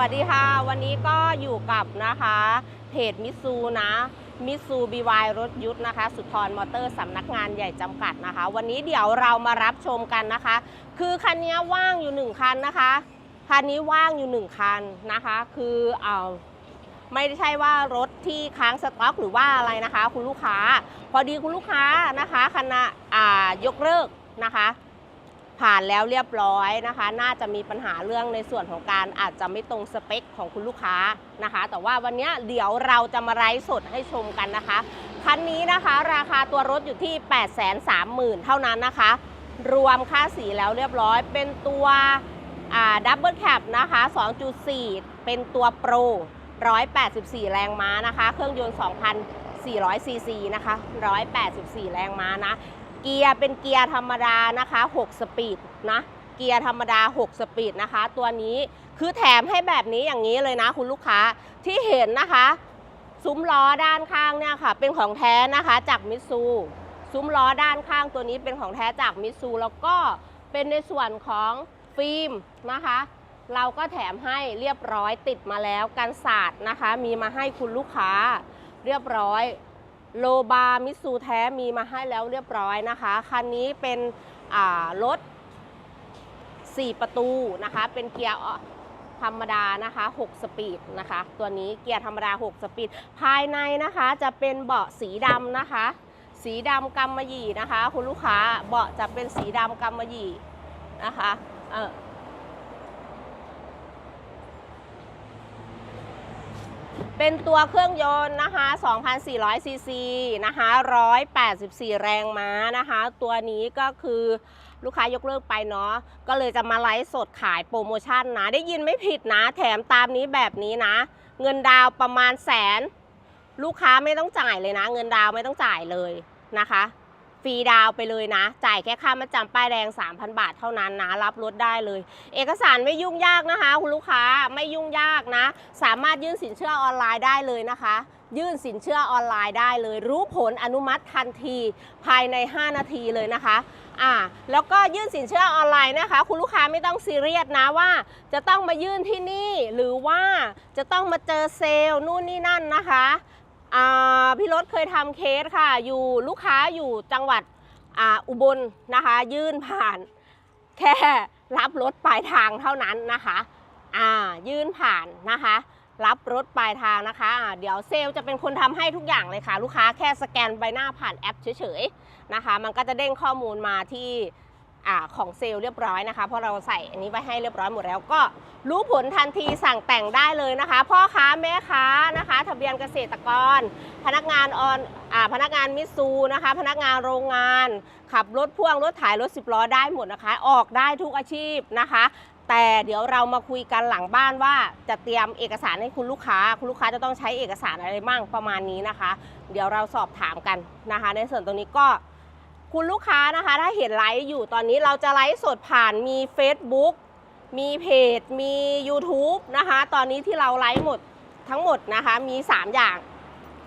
วัสดีค่ะ วันนี้ก็อยู่กับนะคะเพจมิซูนะมิซูบีวายรถยุทธนะคะ สุทรมอเตอร์สำนักงานใหญ่จำกัดนะคะ วันนี้เดี๋ยวเรามารับชมกันนะคะ คือคันนี้ว่างอยู่หนึ่งคันนะคะคันนี้ว่างอยู่หนึ่งคันนะคะ คือเอาไม่ได้ใช่ว่ารถที่ค้างสต็อกหรือว่าอะไรนะคะ คุณลูกค้า พอดีคุณลูกค้านะคะคณะอ่ายกเลิกนะคะ ผ่านแล้วเรียบร้อยนะคะ น่าจะมีปัญหาเรื่องในส่วนของการอาจจะไม่ตรงสเปคของคุณลูกค้านะคะ แต่ว่าวันนี้เดี๋ยวเราจะมาไลฟ์สดให้ชมกันนะคะ คันนี้นะคะราคาตัวรถอยู่ที่ 8 3 0 0 0 0 เท่านั้นนะคะ รวมค่าสีแล้วเรียบร้อย เป็นตัวดับเบิลแคปนะคะ 2.4 เป็นตัวโปร 184 แรงม้านะคะ เครื่องยนต์ 2,400ซีซีนะคะ 184 แรงม้านะ เกียร์เป็นเกียร์ธรรมดานะคะ 6 สปีดนะ เกียร์ธรรมดา 6 สปีดนะคะ ตัวนี้คือแถมให้แบบนี้อย่างนี้เลยนะ คุณลูกค้าที่เห็นนะคะ ซุ้มล้อด้านข้างเนี่ยค่ะ เป็นของแท้นะคะจากมิตซูซุ้มล้อด้านข้างตัวนี้เป็นของแท้จากมิตซูแล้วก็เป็นในส่วนของฟิล์มนะคะ เราก็แถมให้เรียบร้อยติดมาแล้วกันศาสตร์นะคะ มีมาให้คุณลูกค้าเรียบร้อย โลบามิซูแท้มีมาให้แล้วเรียบร้อยนะคะ คันนี้เป็นรถ 4 ประตูนะคะ เป็นเกียร์ธรรมดานะคะ 6 สปีดนะคะ ตัวนี้เกียร์ธรรมดา 6 สปีด ภายในนะคะจะเป็นเบาะสีดำนะคะ สีดำกำมะหยี่นะคะ คุณลูกค้า เบาะจะเป็นสีดำกำมะหยี่นะคะ เออ เป็นตัวเครื่องยนต์นะคะ2,400ซีซีนะคะ184 แรงม้านะคะ ตัวนี้ก็คือลูกค้ายกเลิกไปเนาะ ก็เลยจะมาไลฟ์สดขายโปรโมชั่นนะ ได้ยินไม่ผิดนะ แถมตามนี้แบบนี้นะ เงินดาวประมาณแสน ลูกค้าไม่ต้องจ่ายเลยนะ เงินดาวไม่ต้องจ่ายเลยนะคะ ฟรีดาวไปเลยนะ จ่ายแค่ค่ามาจำป้ายแดง 3,000 บาทเท่านั้นนะ รับรถได้เลย เอกสารไม่ยุ่งยากนะคะ คุณลูกค้าไม่ยุ่งยากนะ สามารถยื่นสินเชื่อออนไลน์ได้เลยนะคะ ยื่นสินเชื่อออนไลน์ได้เลย รู้ผลอนุมัติทันทีภายใน 5 นาทีเลยนะคะอ่าแล้วก็ยื่นสินเชื่อออนไลน์นะคะ คุณลูกค้าไม่ต้องซีเรียสนะว่า จะต้องมายื่นที่นี่หรือว่าจะต้องมาเจอเซลล์นู่นนี่นั่นนะคะ พี่รถเคยทำเคสค่ะ อยู่ลูกค้าอยู่จังหวัดออุบลนะคะ ยื่นผ่าน แค่รับรถปลายทางเท่านั้นนะคะยื่นผ่านนะคะ รับรถปลายทางนะคะเดี๋ยวเซลล์จะเป็นคนทำให้ทุกอย่างเลยค่ะ ลูกค้าแค่สแกนใบหน้าผ่านแอปเฉยๆนะคะ มันก็จะเด้งข้อมูลมาที่ อของเซลล์เรียบร้อยนะคะ เพราะเราใส่อันนี้ไว้ให้เรียบร้อยหมดแล้วก็รู้ผลทันทีสั่งแต่งได้เลยนะคะ พ่อค้าแม่ค้านะคะ ทะเบียนเกษตรกร พนักงานออนอาพนักงานมิซูนะคะ พนักงานโรงงาน ขับรถพ่วงรถถ่ายรถสิบล้อได้หมดนะคะ ออกได้ทุกอาชีพนะคะ แต่เดี๋ยวเรามาคุยกันหลังบ้านว่าจะเตรียมเอกสารให้คุณลูกค้า คุณลูกค้าจะต้องใช้เอกสารอะไรบ้างประมาณนี้นะคะ เดี๋ยวเราสอบถามกันนะคะ ในส่วนตรงนี้ก็ คุณลูกค้านะคะถ้าเห็นไลฟ์อยู่ตอนนี้เราจะไลฟ์สดผ่านมี Facebook มีเพจ มี YouTube นะคะ ตอนนี้ที่เราไลฟ์หมดทั้งหมดนะคะ มี 3 อย่าง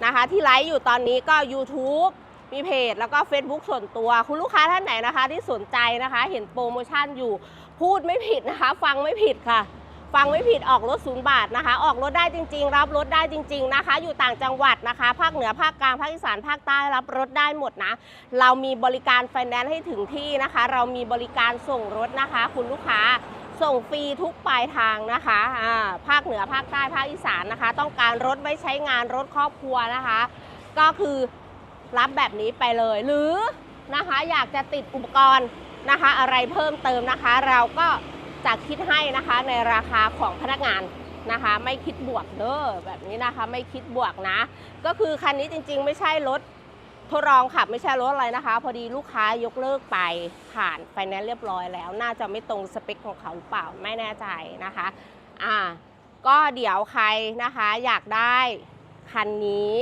นะคะ ที่ไลฟ์อยู่ตอนนี้ก็ YouTube มีเพจ แล้วก็ Facebook ส่วนตัว คุณลูกค้าท่านไหนนะคะ ที่สนใจนะคะ เห็นโปรโมชั่นอยู่พูดไม่ผิดนะคะ ฟังไม่ผิดค่ะ ฟังไม่ผิดออกรถศูนย์บาทนะคะ ออกรถได้จริง ๆ รับรถได้จริง ๆนะคะ อยู่ต่างจังหวัดนะคะ ภาคเหนือภาคกลางภาคอีสานภาคใต้รับรถได้หมดนะ เรามีบริการไฟแนนซ์ให้ถึงที่นะคะ เรามีบริการส่งรถนะคะ คุณลูกค้าส่งฟรีทุกปลายทางนะคะอ่าภาคเหนือภาคใต้ภาคอีสานนะคะ ต้องการรถไว้ใช้งานรถครอบครัวนะคะ ก็คือรับแบบนี้ไปเลย หรือนะคะอยากจะติดอุปกรณ์นะคะ อะไรเพิ่มเติมนะคะ เราก็ จะคิดให้นะคะในราคาของพนักงานนะคะ ไม่คิดบวกเด้อแบบนี้นะคะไม่คิดบวกนะ ก็คือคันนี้จริง ๆ ไม่ใช่รถทดลองขับไม่ใช่รถอะไรนะคะ พอดีลูกค้ายกเลิกไปผ่านไฟแนนซ์เรียบร้อยแล้ว น่าจะไม่ตรงสเปคของเขาหรือเปล่าไม่แน่ใจนะคะอ่าก็เดี๋ยวใครนะคะอยากได้คันนี้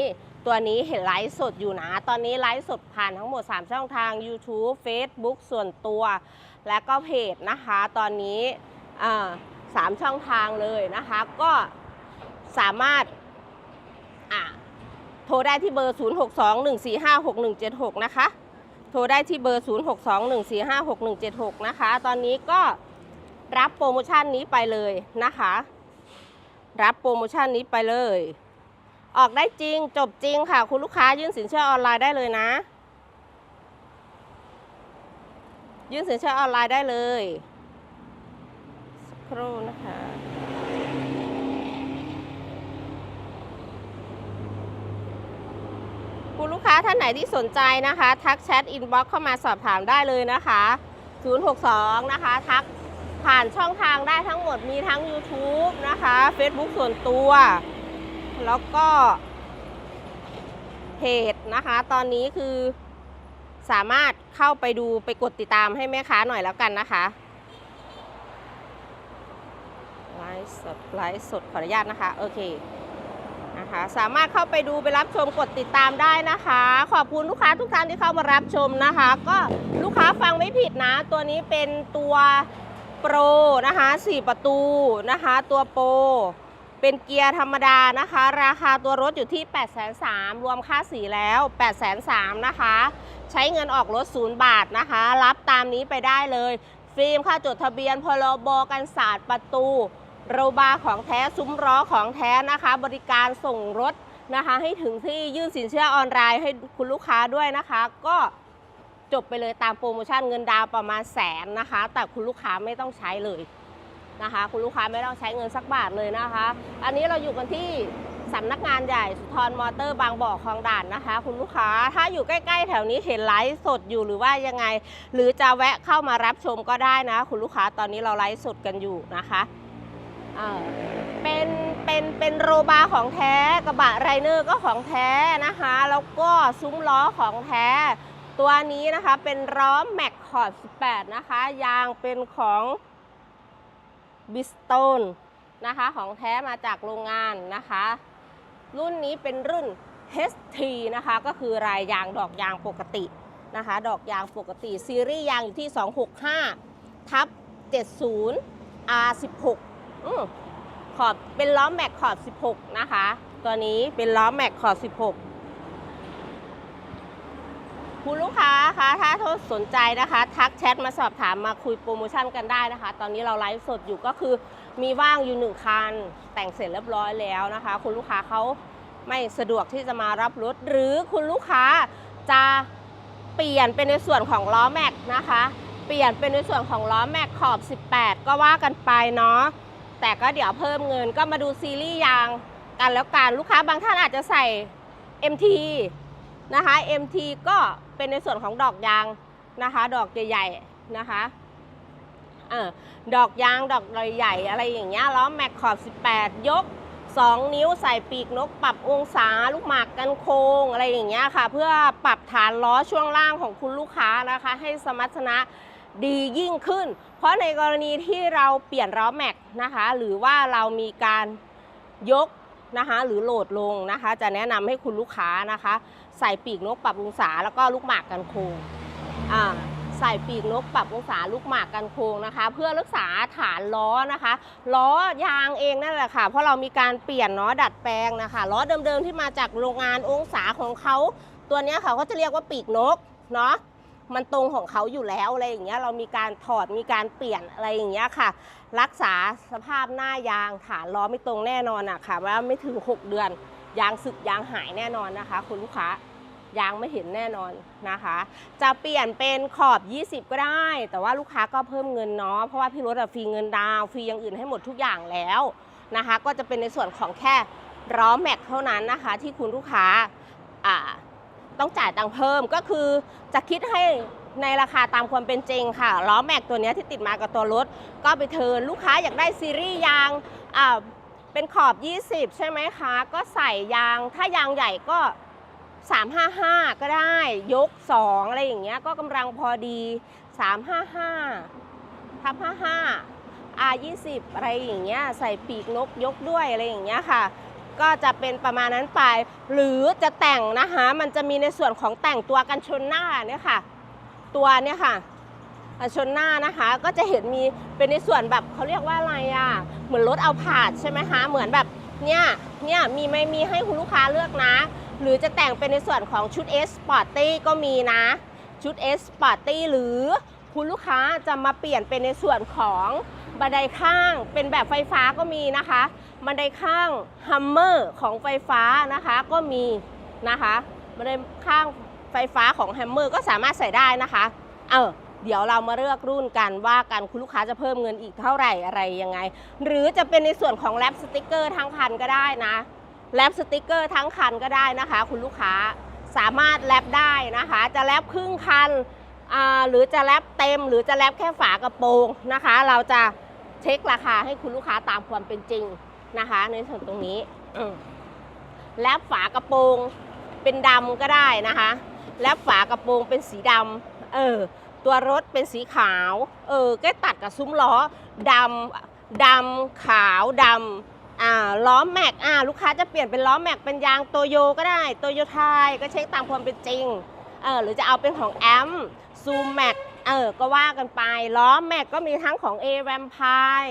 ตัวนี้เห็นไลฟ์สดอยู่นะ ตอนนี้ไลฟ์สดผ่านทั้งหมด 3 ช่องทาง YouTube Facebook ส่วนตัว และก็เพจนะคะ ตอนนี้สามช่องทางเลยนะคะ ก็สามารถโทรได้ที่เบอร์ 0621456176 นะคะ โทรได้ที่เบอร์ 0621456176 นะคะ ตอนนี้ก็รับโปรโมชั่นนี้ไปเลยนะคะ รับโปรโมชั่นนี้ไปเลย ออกได้จริงจบจริงค่ะ คุณลูกค้ายื่นสินเชื่อออนไลน์ได้เลยนะ ยื่นสินเชื่อออนไลน์ได้เลยสักครู่นะคะคุณลูกค้าท่านไหนที่สนใจนะคะ ทักแชทอินบ็อกซ์เข้ามาสอบถามได้เลยนะคะ 062 นะคะ ทักผ่านช่องทางได้ทั้งหมดมีทั้ง YouTube นะคะ Facebook ส่วนตัว แล้วก็เพจนะคะ ตอนนี้คือ สามารถเข้าไปดูไปกดติดตามให้แม่ค้าหน่อยแล้วกันนะคะไลฟ์สดไลฟ์สดขออนุญาตนะคะ โอเคนะคะสามารถเข้าไปดูไปรับชมกดติดตามได้นะคะ ขอบคุณลูกค้าทุกท่านที่เข้ามารับชมนะคะ ก็ลูกค้าฟังไม่ผิดนะ ตัวนี้เป็นตัวโปรนะคะ4ประตูนะคะ ตัวโปรเป็นเกียร์ธรรมดานะคะ ราคาตัวรถอยู่ที่ 8 3 0 0 0รวมค่าสีแล้ว 8 3 0 0 0นะคะ ใช้เงินออกรถ0บาทนะคะ รับตามนี้ไปได้เลย ฟิล์มค่าจดทะเบียนพรบกันศาสตร์ประตูโรบาของแท้ซุ้มล้อของแท้นะคะ บริการส่งรถนะคะ ให้ถึงที่ยื่นสินเชื่อออนไลน์ให้คุณลูกค้าด้วยนะคะ ก็จบไปเลยตามโปรโมชั่นเงินดาวประมาณแสนนะคะ แต่คุณลูกค้าไม่ต้องใช้เลยนะคะ คุณลูกค้าไม่ต้องใช้เงินสักบาทเลยนะคะ อันนี้เราอยู่กันที่ สำนักงานใหญ่สุทรมอเตอร์บางบ่อคลองด่านนะคะ คุณลูกค้าถ้าอยู่ใกล้ ๆ แถวนี้เห็นไลฟ์สดอยู่หรือว่ายังไง หรือจะแวะเข้ามารับชมก็ได้นะ คุณลูกค้าตอนนี้เราไลฟ์สดกันอยู่นะคะเป็นเป็นเป็นโรบาร์ของแท้กระบะไรเนอร์ก็ของแท้นะคะ แล้วก็ซุ้มล้อของแท้ ตัวนี้นะคะเป็นล้อแม็กคอร์ด18 นะคะ ยางเป็นของบิสโตนนะคะของแท้มาจากโรงงานนะคะ รุ่นนี้เป็นรุ่น HT นะคะก็คือรายยางดอกยางปกตินะคะ ดอกยางปกติ ซีรีส์ยางอยู่ที่ 265 ทับ 70 R16 อืขอบเป็นล้อแม็กขอบ 16 นะคะ ตัวนี้เป็นล้อแม็กขอบ 16คุณลูกค้าคะถ้าสนใจนะคะ ทักแชทมาสอบถามมาคุยโปรโมชั่นกันได้นะคะ ตอนนี้เราไลฟ์สดอยู่ก็คือ มีว่างอยู่หนึ่งคัน แต่งเสร็จเรียบร้อยแล้วนะคะ คุณลูกค้าเขาไม่สะดวกที่จะมารับรถ หรือคุณลูกค้าจะเปลี่ยนเป็นในส่วนของล้อแม็กนะคะ เปลี่ยนเป็นในส่วนของล้อแม็กขอบ 18 ก็ว่ากันไปเนาะแต่ก็เดี๋ยวเพิ่มเงินก็มาดูซีรีส์ยางกันแล้วกันลูกค้าบางท่านอาจจะใส่ MT นะคะ MT ก็เป็นในส่วนของดอกยางนะคะ ดอกใหญ่ๆนะคะ เออดอกยางดอกใหญ่ๆอะไรอย่างเงี้ยล้อแม็กขอบ 18 ยก 2 นิ้วใส่ปีกนกปรับองศาลูกหมากกันโค้งอะไรอย่างเงี้ยค่ะ เพื่อปรับฐานล้อช่วงล่างของคุณลูกค้านะคะ ให้สมรรถนะดียิ่งขึ้น เพราะในกรณีที่เราเปลี่ยนล้อแม็กนะคะ หรือว่าเรามีการยกนะคะหรือโหลดลงนะคะ จะแนะนำให้คุณลูกค้านะคะ ใส่ปีกนกปรับองศาแล้วก็ลูกหมากกันโค้งอ่า ใส่ปีกนกปรับองศาลูกหมากกันโค้งนะคะ เพื่อรักษาฐานล้อนะคะ ล้อยางเองนั่นแหละค่ะ เพราะเรามีการเปลี่ยนเนาะดัดแปลงนะคะล้อเดิมๆที่มาจากโรงงานองศาของเขา ตัวนี้เขาก็จะเรียกว่าปีกนกเนาะมันตรงของเขาอยู่แล้วอะไรอย่างเงี้ยเรามีการถอดมีการเปลี่ยนอะไรอย่างเงี้ยค่ะ รักษาสภาพหน้ายางฐานล้อไม่ตรงแน่นอนอะค่ะว่าไม่ถึง 6 เดือนยางสึกยางหายแน่นอนนะคะ คุณลูกค้า ยางไม่เห็นแน่นอนนะคะ จะเปลี่ยนเป็นขอบ 20 ก็ได้ แต่ว่าลูกค้าก็เพิ่มเงินเนาะเพราะว่าพี่รถฟรีเงินดาวฟรีอย่างอื่นให้หมดทุกอย่างแล้วนะคะ ก็จะเป็นในส่วนของแค่ล้อแม็กเท่านั้นนะคะ ที่คุณลูกค้าต้องจ่ายตังค์เพิ่มก็คือจะคิดให้ในราคาตามความเป็นจริงค่ะล้อแม็กตัวนี้ที่ติดมากับตัวรถ ก็ไปเทิร์นลูกค้าอยากได้ซีรีส์ยางเป็นขอบ 20 ใช่ไหมคะ ก็ใส่ยางถ้ายางใหญ่ก็ 355 ก็ได้ ยก 2 อะไรอย่างเงี้ย ก็กำลังพอดี 355ทับ55 R20 อะไรอย่างเงี้ย ใส่ปีกนกยกด้วยอะไรอย่างเงี้ยค่ะ ก็จะเป็นประมาณนั้นไป หรือจะแต่งนะคะ มันจะมีในส่วนของแต่งตัวกันชนหน้าเนี่ยค่ะ ตัวเนี่ยค่ะกันชนหน้านะคะก็จะเห็นมีเป็นในส่วนแบบเขาเรียกว่าอะไรอะเหมือนรถเอาผาดใช่ไหมคะเหมือนแบบเนี่ยเนี่ยมีไม่มีให้คุณลูกค้าเลือกนะ หรือจะแต่งเป็นในส่วนของชุด S Sporty ก็มีนะ ชุด S Sporty หรือคุณลูกค้าจะมาเปลี่ยนเป็นในส่วนของบันไดข้างเป็นแบบไฟฟ้าก็มีนะคะ บันไดข้างฮัมเมอร์ของไฟฟ้านะคะก็มีนะคะบันไดข้างไฟฟ้าของแฮมเมอร์ก็สามารถใส่ได้นะคะ เออเดี๋ยวเรามาเลือกรุ่นกันว่ากันคุณลูกค้าจะเพิ่มเงินอีกเท่าไหร่อะไรยังไง หรือจะเป็นในส่วนของแรปสติกเกอร์ทั้งคันก็ได้นะ แรปสติกเกอร์ทั้งคันก็ได้นะคะ คุณลูกค้าสามารถแรปได้นะคะ จะแรปครึ่งคันหรือจะแรปเต็ม หรือจะแรปแค่ฝากระโปรงนะคะ เราจะเช็คราคาให้คุณลูกค้าตามความเป็นจริงนะคะ ในส่วนตรงนี้แรปฝากระโปรงเป็นดำก็ได้นะคะแรปฝากระโปรงเป็นสีดำเออตัวรถเป็นสีขาว เออ ก็ตัดกับซุ้มล้อดำดำขาวดำ อ่าล้อแม็กอ่าลูกค้าจะเปลี่ยนเป็นล้อแม็กเป็นยางโตโยก็ได้โตโยไทยก็เช็คตามความเป็นจริงเออหรือจะเอาเป็นของแอมซูแม็กเออก็ว่ากันไปล้อแม็กก็มีทั้งของ a อ a m p i r e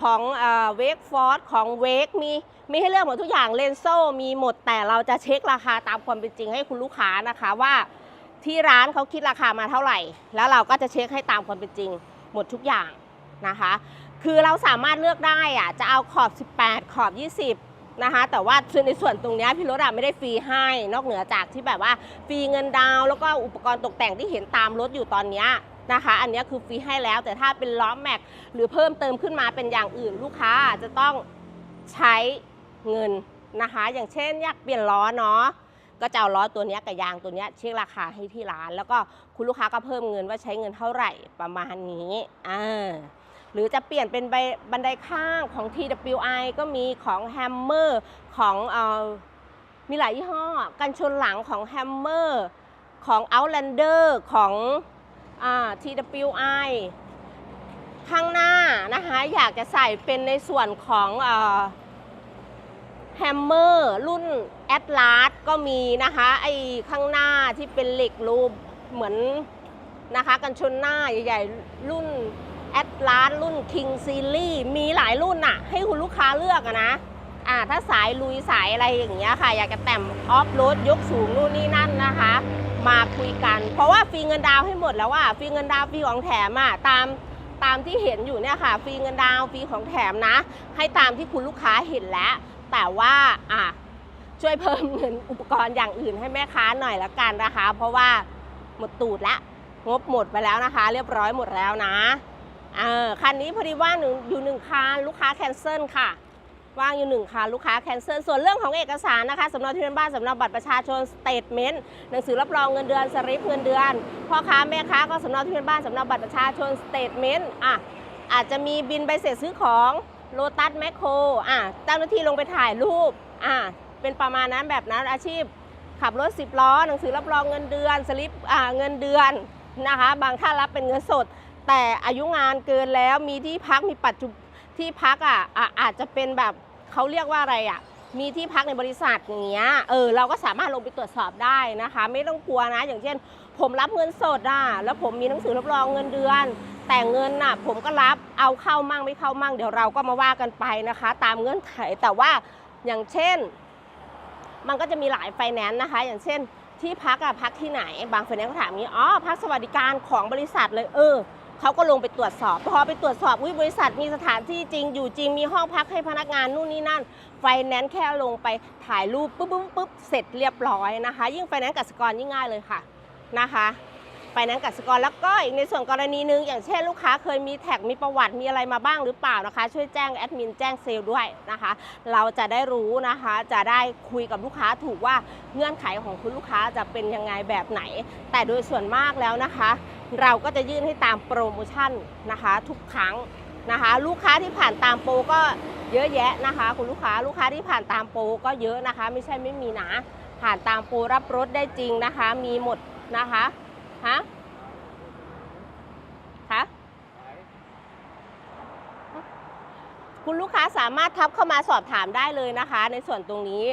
ของเอ่อเวกฟอร์ดของเวกมีมีให้เลือกหมดทุกอย่างเลนโซมีหมดแต่เราจะเช็คราคาตามความเป็นจริงให้คุณลูกค้านะคะว่าที่ร้านเขาคิดราคามาเท่าไหร่ แล้วเราก็จะเช็คให้ตามความเป็นจริงหมดทุกอย่างนะคะ คือเราสามารถเลือกได้อะจะเอาขอบ 18 ขอบ 20 นะคะ แต่ว่าในส่วนตรงนี้พี่รถอะไม่ได้ฟรีให้ นอกเหนือจากที่แบบว่าฟรีเงินดาวแล้วก็อุปกรณ์ตกแต่งที่เห็นตามรถอยู่ตอนนี้นะคะ อันนี้คือฟรีให้แล้ว แต่ถ้าเป็นล้อแม็กหรือเพิ่มเติมขึ้นมาเป็นอย่างอื่นลูกค้าจะต้องใช้เงินนะคะ อย่างเช่นอยากเปลี่ยนล้อเนาะก็จะเอาล้อตัวนี้กับยางตัวนี้เช็คราคาให้ที่ร้าน แล้วก็คุณลูกค้าก็เพิ่มเงินว่าใช้เงินเท่าไหร่ประมาณนี้อ่า หรือจะเปลี่ยนเป็นใบบันไดข้างของ TWI ก็มีของ Hammer ของออมีหลายยี่ห้อ กันชนหลังของ Hammer ของ Outlander ของอ TWI ข้างหน้านะคะอยากจะใส่เป็นในส่วนของอ่อแฮมเมอร์รุ่นแอตลาสก็มีนะคะไอ้ข้างหน้าที่เป็นเหล็กรูปเหมือนนะคะ กันชนหน้าใหญ่ๆรุ่น แอตลาสรุ่นคิงซีรีส์มีหลายรุ่นอะให้คุณลูกค้าเลือกอะนะอ่าถ้าสายลุยสายอะไรอย่างเงี้ยค่ะ อยากจะแต่งออฟโรดยกสูงนู่นนี่นั่นนะคะ มาคุยกัน เพราะว่าฟรีเงินดาวให้หมดแล้วอะฟรีเงินดาวฟรีของแถมอะตามตามที่เห็นอยู่เนี่ยค่ะ ฟรีเงินดาวฟรีของแถมนะ ให้ตามที่คุณลูกค้าเห็นแล้ว แต่ว่าอะช่วยเพิ่มเงินอุปกรณ์อย่างอื่นให้แม่ค้าหน่อยละกันนะคะ เพราะว่าหมดตูดละงบหมดไปแล้วนะคะ เรียบร้อยหมดแล้วนะ คันนี้พอดีว่างอยู่หนึ่งคันลูกค้าแคนเซิลค่ะ ว่างอยู่หนึ่งคันลูกค้าแคนเซิล ส่วนเรื่องของเอกสารนะคะสำเนาทะเบียนบ้านสำเนาบัตรประชาชนสเตทเมนต์หนังสือรับรองเงินเดือนสลิปเงินเดือนพ่อค้าแม่ค้าก็สำเนาทะเบียนบ้านสำเนาบัตรประชาชนสเตทเมนต์อะอาจจะมีบินใบเสร็จซื้อของโลตัสแมคโครอะเจ้าหน้าที่ลงไปถ่ายรูปอะเป็นประมาณนั้นแบบนั้นอาชีพ ขับรถ 10 ล้อ หนังสือรับรองเงินเดือนสลิปอ่าเงินเดือนนะคะ บางท่านรับเป็นเงินสด แต่อายุงานเกินแล้วมีที่พักมีปัจจุที่พักอะอะอาจจะเป็นแบบเขาเรียกว่าอะไรอะมีที่พักในบริษัทอย่างเงี้ยเออเราก็สามารถลงไปตรวจสอบได้นะคะ ไม่ต้องกลัวนะ อย่างเช่น ผมรับเงินสดอะแล้วผมมีหนังสือรับรองเงินเดือน แต่เงินน่ะผมก็รับเอาเข้ามั่งไม่เข้ามั่งเดี๋ยวเราก็มาว่ากันไปนะคะ ตามเงื่อนไขแต่ว่าอย่างเช่น มันก็จะมีหลายไฟแนนซ์นะคะ อย่างเช่นที่พักอะพักที่ไหน บางไฟแนนซ์ก็ถามนี้อ๋อพักสวัสดิการของบริษัทเลยเออ เขาก็ลงไปตรวจสอบ พอไปตรวจสอบอุ้ยบริษัทมีสถานที่จริงอยู่จริงมีห้องพักให้พนักงานนู่นนี่นั่น ไฟแนนซ์แค่ลงไปถ่ายรูปปุ๊บปุ๊บปุ๊บเสร็จเรียบร้อยนะคะ ยิ่งไฟแนนซ์กสิกรยิ่งง่ายเลยค่ะนะคะไฟแนนซ์กสิกรแล้วก็อีกในส่วนกรณีหนึ่งอย่างเช่นลูกค้าเคยมีแท็กมีประวัติมีอะไรมาบ้างหรือเปล่านะคะ ช่วยแจ้งแอดมินแจ้งเซลล์ด้วยนะคะ เราจะได้รู้นะคะ จะได้คุยกับลูกค้าถูกว่าเงื่อนไขของคุณลูกค้าจะเป็นยังไงแบบไหน แต่โดยส่วนมากแล้วนะคะ เราก็จะยื่นให้ตามโปรโมชั่นนะคะ ทุกครั้งนะคะ ลูกค้าที่ผ่านตามโปรก็เยอะแยะนะคะ คุณลูกค้าลูกค้าที่ผ่านตามโปรก็เยอะนะคะ ไม่ใช่ไม่มีนะผ่านตามโปรรับรถได้จริงนะคะ มีหมดนะคะฮะคะคุณลูกค้าสามารถทักเข้ามาสอบถามได้เลยนะคะ ในส่วนตรงนี้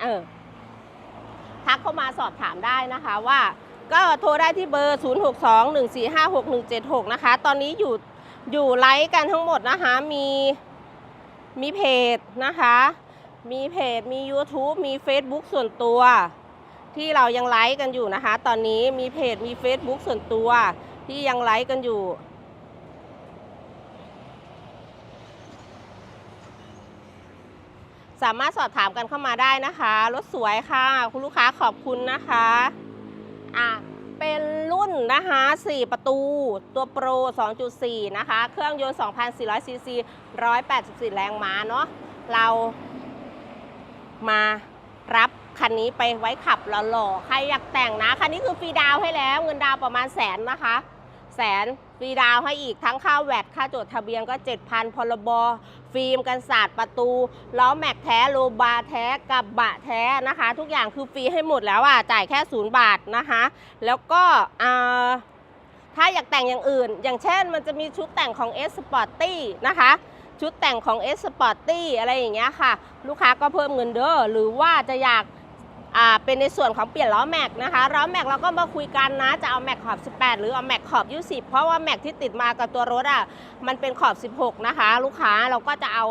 เออทักเข้ามาสอบถามได้นะคะว่า ก็โทรได้ที่เบอร์ 0621456176 นะคะ ตอนนี้อยู่อยู่ไลฟ์กันทั้งหมดนะคะ มีมีเพจนะคะ มีเพจ มี YouTube มี Facebook ส่วนตัว ที่เรายังไลฟ์กันอยู่นะคะ ตอนนี้มีเพจ มี Facebook ส่วนตัว ที่ยังไลฟ์กันอยู่สามารถสอบถามกันเข้ามาได้นะคะ รถสวยค่ะ คุณลูกค้าขอบคุณนะคะ อะเป็นรุ่นนะคะ 4 ประตูตัวโปร 2.4 นะคะ เครื่องยนต์ 2,400 ซีซี 184 แรงม้าเนาะเรามารับคันนี้ไปไว้ขับหล่อๆ ใครอยากแต่งนะ คันนี้คือฟรีดาวให้แล้ว เงินดาวประมาณแสนนะคะ แสนฟรีดาวให้อีกทั้งค่าแวดค่าจดทะเบียนก็ 7,000พรบฟิล์มกันศาสตร์ประตูล้อแม็กแท้โลบาร์แท้กับบะแท้นะคะ ทุกอย่างคือฟรีให้หมดแล้วอะจ่ายแค่ศูนย์บาทนะคะ แล้วก็ถ้าอยากแต่งอย่างอื่น อย่างเช่นมันจะมีชุดแต่งของ S Sporty นะคะชุดแต่งของ S Sporty อะไรอย่างเงี้ยค่ะ ลูกค้าก็เพิ่มเงินเด้อหรือว่าจะอยาก เป็นในส่วนของเปลี่ยนล้อแม็กนะคะล้อแม็กเราก็มาคุยกันนะจะเอาแม็กขอบ 18 หรือเอาแม็กขอบ 20 เพราะว่าแม็กที่ติดมากับตัวรถอะมันเป็นขอบ 16 นะคะ ลูกค้าเราก็จะเอา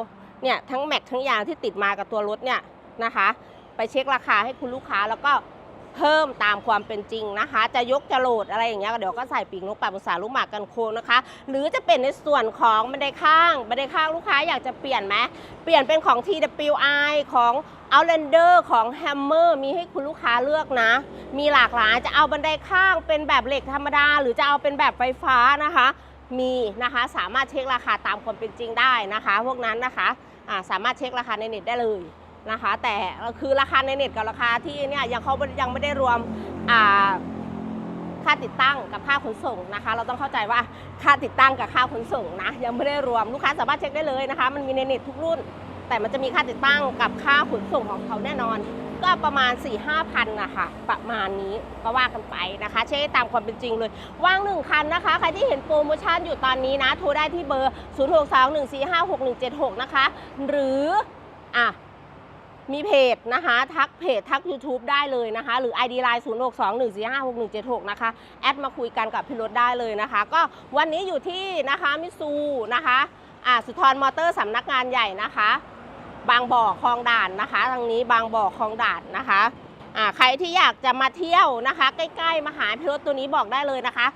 เนี่ยทั้งแม็กทั้งยางที่ติดมากับตัวรถเนี่ยนะคะ ไปเช็คราคาให้คุณลูกค้าแล้วก็ เพิ่มตามความเป็นจริงนะคะ จะยกจะโหลดอะไรอย่างเงี้ยเดี๋ยวก็ใส่ปีกนกปลาภาษาลูกหมากกันโค้งนะคะ หรือจะเป็นในส่วนของบันไดข้างบันไดข้างลูกค้าอยากจะเปลี่ยนไหมเปลี่ยนเป็นของ TWI ของ Outlander ของ Hammer มีให้คุณลูกค้าเลือกนะ มีหลากหลายจะเอาบันไดข้างเป็นแบบเหล็กธรรมดา หรือจะเอาเป็นแบบไฟฟ้านะคะมีนะคะสามารถเช็คราคาตามความเป็นจริงได้นะคะ พวกนั้นนะคะอ่าสามารถเช็คราคาในเน็ตได้เลย นะคะ แต่คือราคาในเน็ตกับราคาที่เนี่ยยังเขายังไม่ได้รวมค่าติดตั้งกับค่าขนส่งนะคะ เราต้องเข้าใจว่าค่าติดตั้งกับค่าขนส่งนะยังไม่ได้รวมลูกค้าสามารถเช็คได้เลยนะคะ มันมีในเน็ตทุกรุ่น แต่มันจะมีค่าติดตั้งกับค่าขนส่งของเขาแน่นอน ก็ประมาณ4 5 0 0พันนะคะประมาณนี้ก็ว่ากันไปนะคะ เช็คตามความเป็นจริงเลย ว่างหนึ่งคันนะคะ ใครที่เห็นโปรโมชั่นอยู่ตอนนี้นะโทรได้ที่เบอร์ 0 6 2 1 4 5 6 1 7 6 นะคะ หรืออะ มีเพจนะคะ ทักเพจทัก YouTube ได้เลยนะคะ หรือ ID Line 0 6 2 1 4 5 6 1 7 6 นะคะ แอดมาคุยกันกับพี่รถได้เลยนะคะ ก็วันนี้อยู่ที่นะคะมิซูนะคะอ่าสุทรมอเตอร์สำนักงานใหญ่นะคะ บางบ่อคลองด่านนะคะ ทางนี้บางบ่อคลองด่านนะคะอ่าใครที่อยากจะมาเที่ยวนะคะ ใกล้ๆมาหาพี่รถตัวนี้บอกได้เลยนะคะ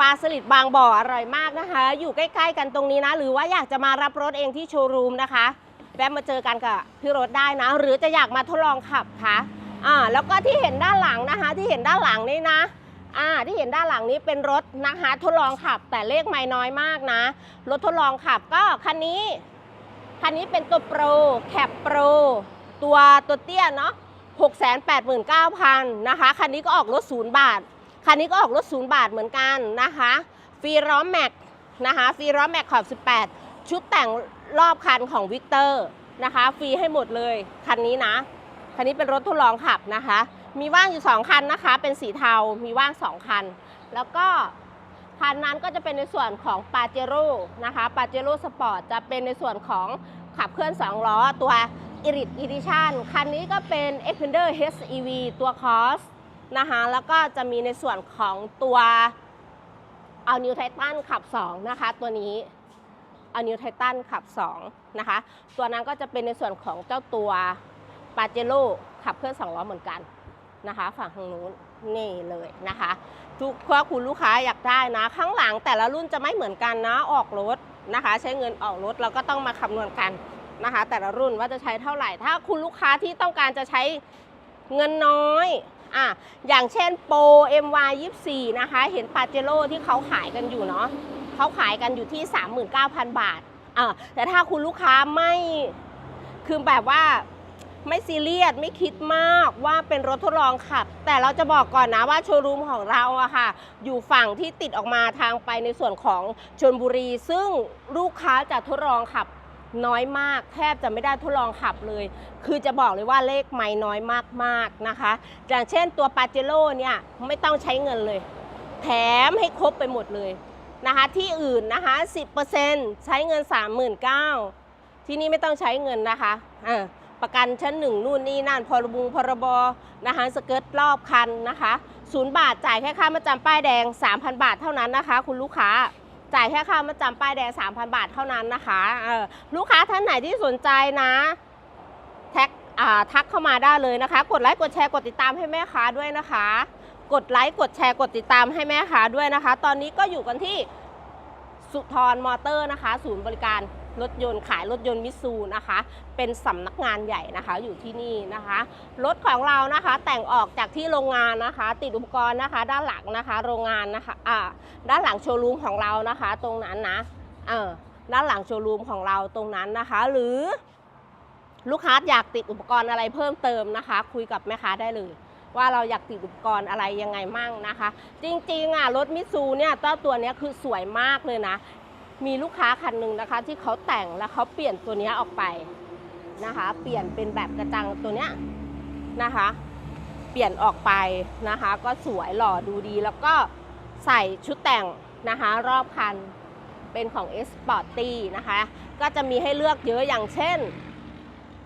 ปลาสลิดบางบ่ออร่อยมากนะคะ อยู่ใกล้ ๆ กันตรงนี้นะ หรือว่าอยากจะมารับรถเองที่โชว์รูมนะคะ แวะมาเจอกันกับพี่รถได้นะ หรือจะอยากมาทดลองขับคะอ่าแล้วก็ที่เห็นด้านหลังนะคะ ที่เห็นด้านหลังนี่นะอ่าที่เห็นด้านหลังนี้เป็นรถนะคะทดลองขับ แต่เลขไม่น้อยมากนะ รถทดลองขับก็คันนี้คันนี้เป็นตัวโปรแคปโปรตัวตัวเตี้ยเนาะ689,000นะคะคันนี้ก็ออกรถศูนย์บาทคันนี้ก็ออกรถศูนย์บาทเหมือนกันนะคะฟรีล้อแม็กนะคะฟรีล้อแม็กขอบ 18 ชุดแต่ง รอบคันของวิกเตอร์นะคะ ฟรีให้หมดเลยคันนี้นะ คันนี้เป็นรถทดลองขับนะคะ มีว่างอยู่ 2 คันนะคะ เป็นสีเทา มีว่าง 2 คัน แล้วก็คันนั้นก็จะเป็นในส่วนของปาเจโร่นะคะปาเจโร่สปอร์ตจะเป็นในส่วนของขับเคลื่อน 2 ล้อ ตัว i r i t Edition คันนี้ก็เป็น Expander HEV ตัว Cross นะคะแล้วก็จะมีในส่วนของตัวเอา New Titan ขับ 2 นะคะ ตัวนี้ เอา New Titan ขับ2นะคะ ตัวนั้นก็จะเป็นในส่วนของเจ้าตัวปาเจโร่ขับเคลื่อน2ล้อเหมือนกันนะคะ ฝั่งทางนู้นนี่เลยนะคะ ทุกว่าคุณลูกค้าอยากได้นะ ข้างหลังแต่ละรุ่นจะไม่เหมือนกันนะออกรถนะคะ ใช้เงินออกรถเราก็ต้องมาคำนวณกันนะคะ แต่ละรุ่นว่าจะใช้เท่าไหร่ ถ้าคุณลูกค้าที่ต้องการจะใช้เงินน้อยอะอย่างเช่นโปร MY 24 นะคะ เห็นปาเจโร่ที่เขาขายกันอยู่เนาะ เขาขายกันอยู่ที่ 39,000 บาทอะแต่ถ้าคุณลูกค้าไม่คือแบบว่าไม่ซีเรียสไม่คิดมากว่าเป็นรถทดลองขับ แต่เราจะบอกก่อนนะว่าโชว์รูมของเราอะค่ะ อยู่ฝั่งที่ติดออกมาทางไปในส่วนของชนบุรี ซึ่งลูกค้าจะทดลองขับน้อยมาก แทบจะไม่ได้ทดลองขับเลย คือจะบอกเลยว่าเลขไม่น้อยมากๆนะคะ อย่างเช่นตัวปาเจโร่เนี่ยไม่ต้องใช้เงินเลย แถมให้ครบไปหมดเลย นะคะที่อื่นนะคะ10%ใช้เงิน 39,000ที่นี่ไม่ต้องใช้เงินนะคะอ่าประกันชั้นหนึ่งนู่นนี่นั่นพรบุงพรบนะคะสเกิร์ตรอบคันนะคะศูนย์บาทจ่ายแค่ค่ามาจำป้ายแดง 3,000 บาทเท่านั้นนะคะ คุณลูกค้าจ่ายแค่ค่ามาจำป้ายแดง 3,000 บาทเท่านั้นนะคะลูกค้าท่านไหนที่สนใจนะแท็กอ่าทักเข้ามาได้เลยนะคะ กดไลค์กดแชร์กดติดตามให้แม่ค้าด้วยนะคะ กดไลค์กดแชร์กดติดตามให้แม่ค้าด้วยนะคะ ตอนนี้ก็อยู่กันที่สุทรมอเตอร์นะคะ ศูนย์บริการรถยนต์ขายรถยนต์มิตซูนะคะ เป็นสำนักงานใหญ่นะคะอยู่ที่นี่นะคะ รถของเรานะคะ แต่งออกจากที่โรงงานนะคะ ติดอุปกรณ์นะคะ ด้านหลังนะคะ โรงงานนะคะอ่าด้านหลังโชว์รูมของเรานะคะ ตรงนั้นนะเออด้านหลังโชว์รูมของเราตรงนั้นนะคะ หรือลูกค้าอยากติดอุปกรณ์อะไรเพิ่มเติมนะคะ คุยกับแม่ค้าได้เลย ว่าเราอยากติดอุปกรณ์อะไรยังไงมั่งนะคะ จริงๆอะรถมิซูเนี่ยเจ้ตัวนี้คือสวยมากเลยนะ มีลูกค้าคันหนึ่งนะคะ ที่เขาแต่งแล้วเขาเปลี่ยนตัวนี้ออกไปนะคะ เปลี่ยนเป็นแบบกระจังตัวเนี้ยนะคะ เปลี่ยนออกไปนะคะ ก็สวยหล่อดูดีแล้วก็ใส่ชุดแต่งนะคะ รอบคันเป็นของ S Sporty นะคะ ก็จะมีให้เลือกเยอะอย่างเช่น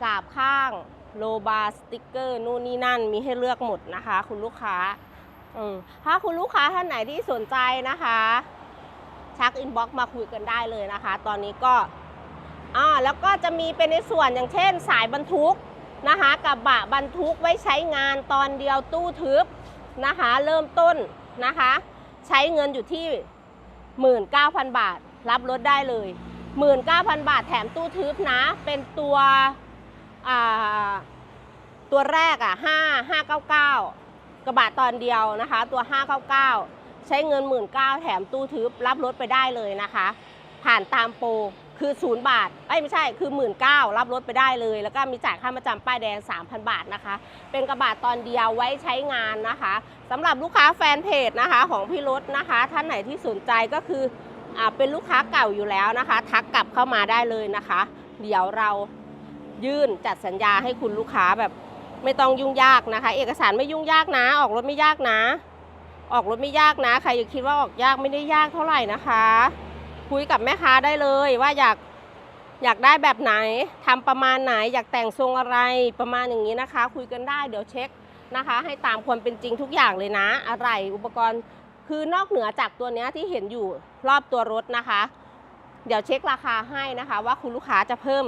กาบข้าง โลบาสติกเกอร์นู่นนี่นั่นมีให้เลือกหมดนะคะ คุณลูกค้าถ้าคุณลูกค้าท่านไหนที่สนใจนะคะชักอินบ็อกซ์มาคุยกันได้เลยนะคะ ตอนนี้ก็อ่าแล้วก็จะมีเป็นในส่วนอย่างเช่น สายบรรทุกนะคะกับบะบรรทุกไว้ใช้งานตอนเดียวตู้ทึบนะคะ เริ่มต้นนะคะ ใช้เงินอยู่ที่ 19,000 บาท รับรถได้เลย 19,000 บาทแถมตู้ทึบนะ เป็นตัว ตัวแรกอะ5 599 กระบะตอนเดียวนะคะ ตัว 599 ใช้เงิน 1 9ื่นแถมตู้ทึบรับรถไปได้เลยนะคะ ผ่านตามโปรคือ0บาทเอ้ยไม่ใช่คือ 1 9ื่นรับรถไปได้เลย แล้วก็มีจ่ายค่ามาจำป้ายแดง 3,000 บาทนะคะ เป็นกระบะตอนเดียวไว้ใช้งานนะคะสำหรับลูกค้าแฟนเพจนะคะของพี่รถนะคะ ท่านไหนที่สนใจก็คืออเป็นลูกค้าเก่าอยู่แล้วนะคะ ทักกลับเข้ามาได้เลยนะคะ เดี๋ยวเรา ยื่นจัดสัญญาให้คุณลูกค้าแบบไม่ต้องยุ่งยากนะคะ เอกสารไม่ยุ่งยากนะ ออกรถไม่ยากนะ ออกรถไม่ยากนะใครอย่าคิดว่าออกยากไม่ได้ยากเท่าไหร่นะคะ คุยกับแม่ค้าได้เลยว่าอยากอยากได้แบบไหนทำประมาณไหน อยากแต่งทรงอะไรประมาณอย่างนี้นะคะ คุยกันได้เดี๋ยวเช็คนะคะ ให้ตามความเป็นจริงทุกอย่างเลยนะ อะไรอุปกรณ์คือนอกเหนือจากตัวนี้ที่เห็นอยู่รอบตัวรถนะคะ เดี๋ยวเช็คราคาให้นะคะ ว่าคุณลูกค้าจะเพิ่ม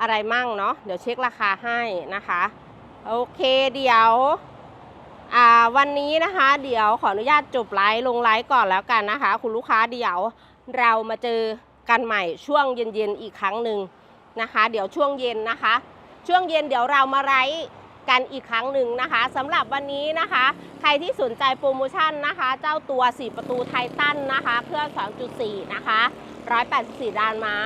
อะไรมั่งเนาะเดี๋ยวเช็คราคาให้นะคะ โอเคเดี๋ยววันนี้นะคะเดี๋ยวขออนุญาตจบไลฟ์ลงไลฟ์ก่อนแล้วกันนะคะ คุณลูกค้าเดี๋ยวเรามาเจอกันใหม่ช่วงเย็นๆอีกครั้งหนึ่งนะคะ เดี๋ยวช่วงเย็นนะคะ ช่วงเย็นเดี๋ยวเรามาไลฟ์กันอีกครั้งหนึ่งนะคะสำหรับวันนี้นะคะ ใครที่สนใจโปรโมชั่นนะคะ เจ้าตัว 4 ประตูไททันนะคะ เครื่อง 2.4 นะคะ 184ดานม้า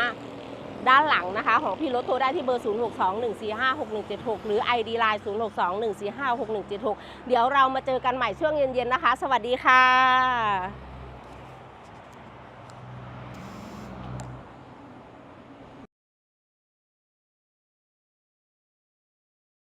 ด้านหลังนะคะ ของพี่รถโทรได้ที่เบอร์ 0621456176 หรือ ID Line 0621456176 เดี๋ยวเรามาเจอกันใหม่ช่วงเย็นๆนะคะ สวัสดีค่ะ